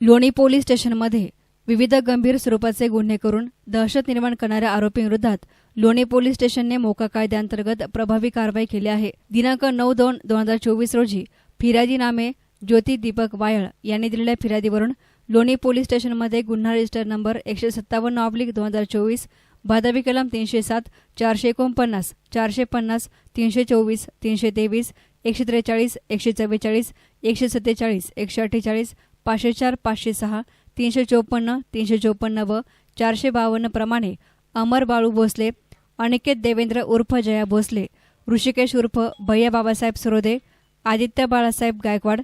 लोणी पोलीस स्टेशनमध्ये विविध गंभीर स्वरूपाचे गुन्हे करून दहशत निर्माण करणाऱ्या आरोपींविरोधात लोणी पोलीस स्टेशनने मोका कायद्याअंतर्गत प्रभावी कारवाई केली आहे. दिनांक नऊ दोन दोन हजार चोवीस रोजी फिर्यादी नामे ज्योती दीपक वायळ यांनी दिलेल्या फिर्यादीवरून लोणी पोलीस स्टेशनमध्ये गुन्हा रजिस्टर नंबर एकशे सत्तावन्न ऑब्लिक दोन हजार चोवीस भादवी कलम तीनशे सात चारशे एकोणपन्नास चारशे पन्नास तीनशे चोवीस तीनशे तेवीस एकशे त्रेचाळीस एकशे चव्वेचाळीस एकशे सत्तेचाळीस एकशे अठ्ठेचाळीस पाचशे चार पाचशे सहा तीनशे चोपन्न तीनशे चोपन्न व चारशे बावन्न प्रमाणे अमर बाळू भोसले अनिकेत देवेंद्र उर्फ जया भोसले ऋषिकेश उर्फ भैया बाबासाहेब सरोदे आदित्य बाळासाहेब गायकवाड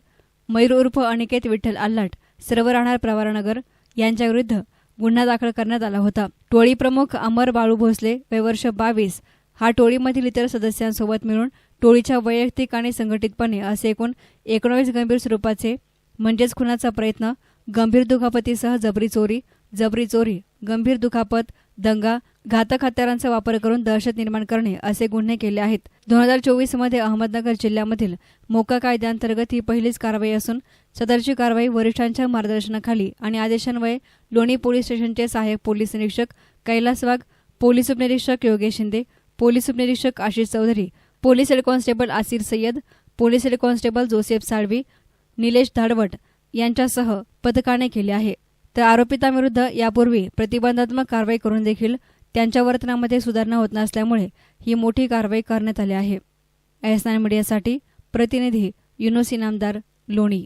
मयूर उर्फ अनिकेत विठ्ठल आल्हाट सर्व राहणार प्रवारनगर यांच्याविरुद्ध गुन्हा दाखल करण्यात आला होता. टोळी प्रमुख अमर बाळू भोसले वयवर्ष बावीस हा टोळीमधील इतर सदस्यांसोबत मिळून टोळीच्या वैयक्तिक आणि संघटितपणे असे एकूण एकोणावीस गंभीर स्वरूपाचे म्हणजेच खुनाचा प्रयत्न गंभीर दुखापतीसह जबरी चोरी जबरी चोरी गंभीर दुखापत दंगा घातक हत्यारांचा वापर करून दहशत निर्माण करणे असे गुन्हे केले आहेत. दोन हजार चोवीसमध्ये अहमदनगर जिल्ह्यामधील मोका कायद्याअंतर्गत ही पहिलीच कारवाई असून सदरची कारवाई वरिष्ठांच्या मार्गदर्शनाखाली आणि आदेशान्वये लोणी पोलीस स्टेशनचे सहाय्यक पोलीस निरीक्षक कैलास वाघ पोलीस उपनिरीक्षक योगेश शिंदे पोलीस उपनिरीक्षक Ashish Chaudhari police head constable Asir Sayyad police head constable Joseph Salvi Nilesh Dhadwat यांच्यासह पथकाने केले आहे. तर आरोपितांविरुद्ध यापूर्वी प्रतिबंधात्मक कारवाई करून देखील त्यांच्या वर्तनामध्ये सुधारणा होत नसल्यामुळे ही मोठी कारवाई करण्यात आली आहे. एस नाईन मीडियासाठी प्रतिनिधी युनोसी इनामदार लोणी.